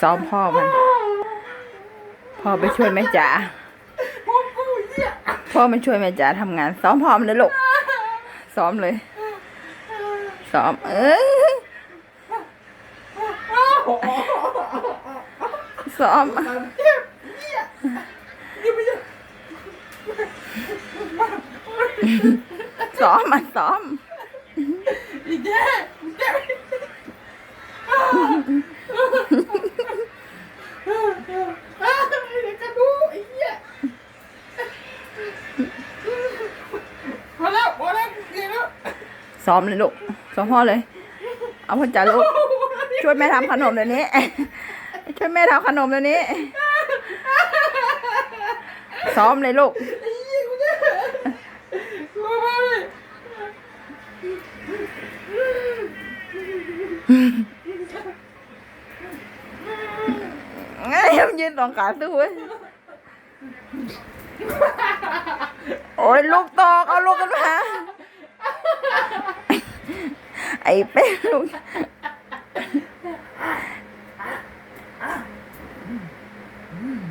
ซ้อมพ่อมัน พ่อไปช่วยแม่จ๋าพ่อกูเหี้ยพ่อมันช่วยแม่จ๋าทำงาน ซ้อมพ่อมันเลยลูกซ้อมเลย ซ้อม เอ้ยซ้อมมันเจ็บเหี้ยนี่ไม่ใช่ซ้อมมันซ้อม อีแย่เจ็บเด็กกระดูไอ้เหี้ย พอแล้วพอแล้วเดี๋ยวแล้วซ้อมเลยลูกซ้อมพ่อเลย เอาพ่อจ๋าลูก ช่วยแม่ทำขนมเดี๋ยวนี้ ช่วยแม่ทำขนมเดี๋ยวนี้ ซ้อมเลยลูกไอ้เหี้ยกูจะกูมาเลยไอ้ยมันยืนสองขาสู้เว้ย โอ้ยลูกตกเอาลูกกันมาไอ้เป็นลูกอืม